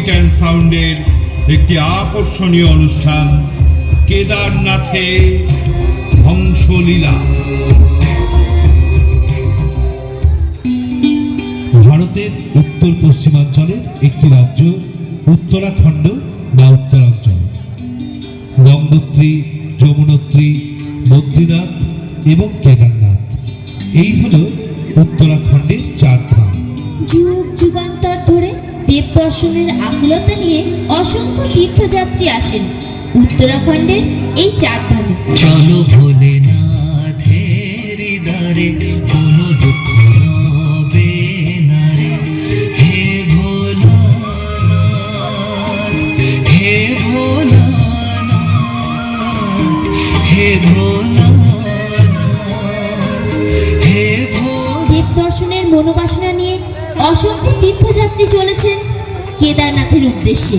Light and সাউন্ডের একটি আকর্ষণীয় অনুষ্ঠান, কেদারনাথে ধ্বংসলীলা। ভারতের উত্তর পশ্চিমাঞ্চলের একটি রাজ্য, উত্তরাখণ্ড বা উত্তরাঞ্চল। গঙ্গোত্রী, যমুনোত্রী, বদ্রীনাথ এবং কেদারনাথ। এই হল উত্তরাখণ্ডের চার ধাম। যুগ দেব দর্শনের আকুলতা নিয়ে অসংখ্য তীর্থযাত্রী আসেন। উত্তরাখণ্ডের এই চার ধামে চলো কোনো দুঃখ না রে। হে হে হে হে ভোলা দেব দর্শনের মনোবাসনা নিয়ে অসংখ্য তীর্থযাত্রী চলেছেন। কেদারনাথের উদ্দেশ্যে।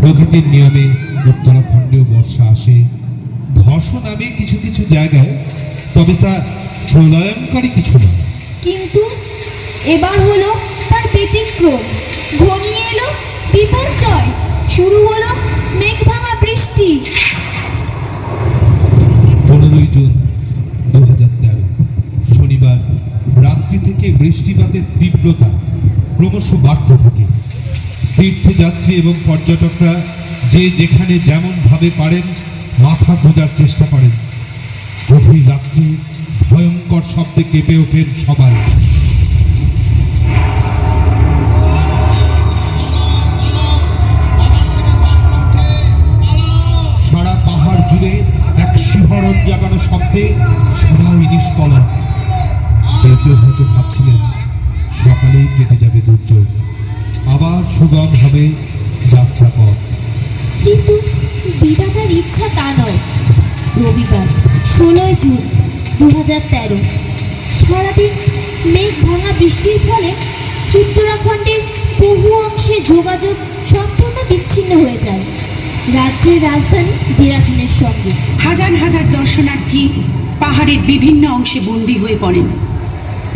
প্রকৃতির নিয়মে উত্তরাখণ্ডেও বর্ষা আসে। ধস নামে কিছু কিছু জায়গায় তবে তা প্রলয়ঙ্কারী কিছু নয়। কিন্তু এবার হলো তার ব্যতিক্রম। ঘনিয়ে এলো বিপর্যয় শুরু হলো মেঘ ভাঙা বৃষ্টি পনেরোই জুন দু হাজার তেরো শনিবার রাত্রি থেকে বৃষ্টিপাতের তীব্রতা ক্রমশ বাড়তে থাকে। তীর্থযাত্রী এবং পর্যটকরা যে যেখানে যেমনভাবে পারেন, মাথা গোজার চেষ্টা করেন। গভীর রাত্রে ভয়ঙ্কর শব্দে কেঁপে ওঠেন সবাই। সারা পাহাড় জুড়ে এক শিহরণ জাগানো শব্দে সবাই নিষ্পলক কেউ হয়তো ভাবছিলেন সকালেই কেটে যাবে দুর্যোগ। আবার সুগম হবে যাত্রাপথ কিন্তু বিধাতার ইচ্ছা তা নয়। রবিবার ষোলোই জুন দু হাজার তেরো। সারাদিন মেঘ ভাঙা বৃষ্টির ফলে উত্তরাখণ্ডের বহু অংশে যোগাযোগ সম্পূর্ণ বিচ্ছিন্ন হয়ে যায়। রাজ্যের রাজধানী দেরাদুনের সঙ্গে। হাজার হাজার দর্শনার্থী পাহাড়ের বিভিন্ন অংশে বন্দী হয়ে পড়েন।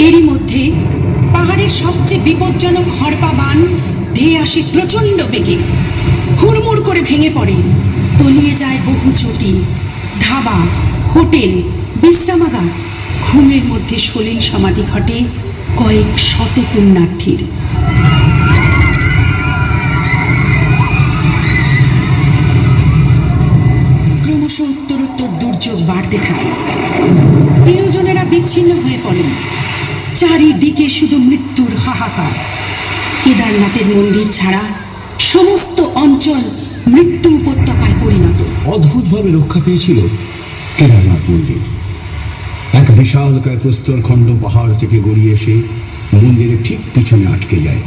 এরই মধ্যে পাহাড়ের সবচেয়ে বিপজ্জনক হরপা বান ধেয়ে আসে প্রচণ্ড বেগে হুড়মুড় করে ভেঙে পড়ে। তলিয়ে যায় বহু চটি, ধাবা, হোটেল, বিশ্রামাগার। ঘুমের মধ্যে সলিল সমাধি ঘটে কয়েক শত পুণ্যার্থীর। ক্রমশ উত্তরোত্তর দুর্যোগ বাড়তে থাকে। প্রিয়জনেরা বিচ্ছিন্ন হয়ে পড়েন। চারিদিকে শুধু মৃত্যুর হাহাকার। কেদারনাথের মন্দির ছাড়া সমস্ত অঞ্চল মৃত্যু উপত্যকায় পরিণত। অদ্ভুতভাবে রক্ষা পেয়েছিল কেদারনাথ মন্দির। এক বিশালকায় প্রস্তরখণ্ড পাহাড় থেকে গড়িয়ে এসে মন্দিরের ঠিক পিছনে আটকে যায়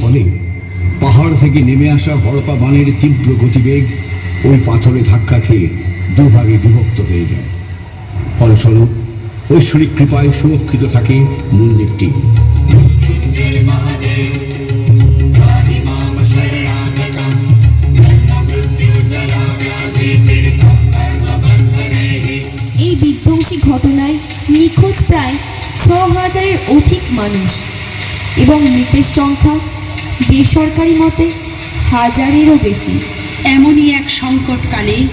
ফলে পাহাড় থেকে নেমে আসা হরপা বানের তীব্র গতিবেগ, ওই পাথরে ধাক্কা খেয়ে দুভাগে বিভক্ত হয়ে যায়। ফলস্বরূপ, ঐশ্বরিক কৃপায় সুরক্ষিত থাকে মন্দিরটি এই বিধ্বংসী ঘটনায় নিখোঁজ প্রায় ছ হাজারের অধিক মানুষ এবং মৃতের সংখ্যা বেসরকারি মতে হাজারেরও বেশি। এমনই এক সংকটকালে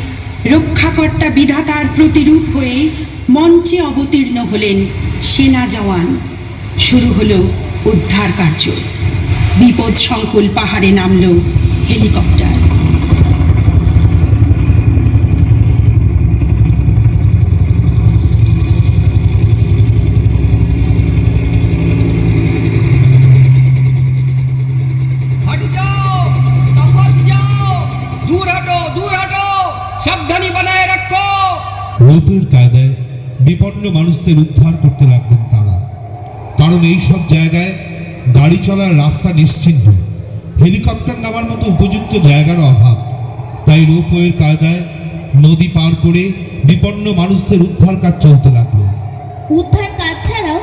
রক্ষাকর্তা বিধাতার প্রতিরূপ হয়ে মঞ্চে অবতীর্ণ হলেন সেনা জওয়ান। শুরু হল উদ্ধার কার্য। বিপদ সংকুল পাহাড়ে নামল হেলিকপ্টার। সাবধানী বানায় রাখো। রূপের কায়দায় বিপন্ন মানুষদের উদ্ধার করতে লাগলেন তারা। কারণ এই সব জায়গায় গাড়ি চলার রাস্তা নিশ্চিহ্ন। হেলিকপ্টার নামার মতো উপযুক্ত জায়গার অভাব। তাই রোপওয়ের কায়দায় নদী পার করে বিপন্ন মানুষদের উদ্ধার কাজ চলতে লাগল। উদ্ধার কাজ ছাড়াও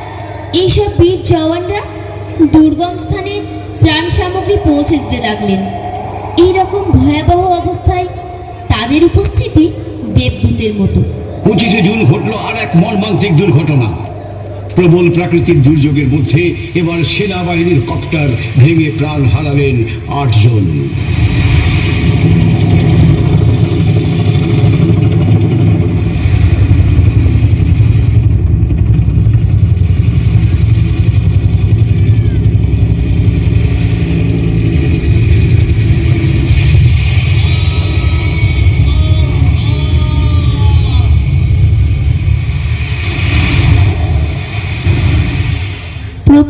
এইসব বীর জওয়ানরা দুর্গম স্থানে ত্রাণ সামগ্রী পৌঁছে দিতে লাগলেন। এইরকম ভয়াবহ অবস্থায় তাদের উপস্থিতি দেবদূতের মতো। পঁচিশে জুন ঘটলো আর এক মর্মান্তিক দুর্ঘটনা। প্রবল প্রাকৃতিক দুর্যোগের মধ্যে এবার সেনাবাহিনীর কপ্টার ভেঙে প্রাণ হারালেন আটজন।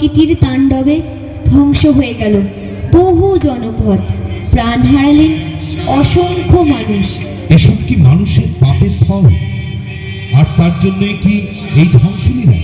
প্রকৃতির তাণ্ডবে ধ্বংস হয়ে গেল। বহু জনপদ প্রাণ হারালেন অসংখ্য মানুষ। এসব কি মানুষের পাপের ফল? আর তার জন্যই কি এই ধ্বংস ধ্বংসলীলা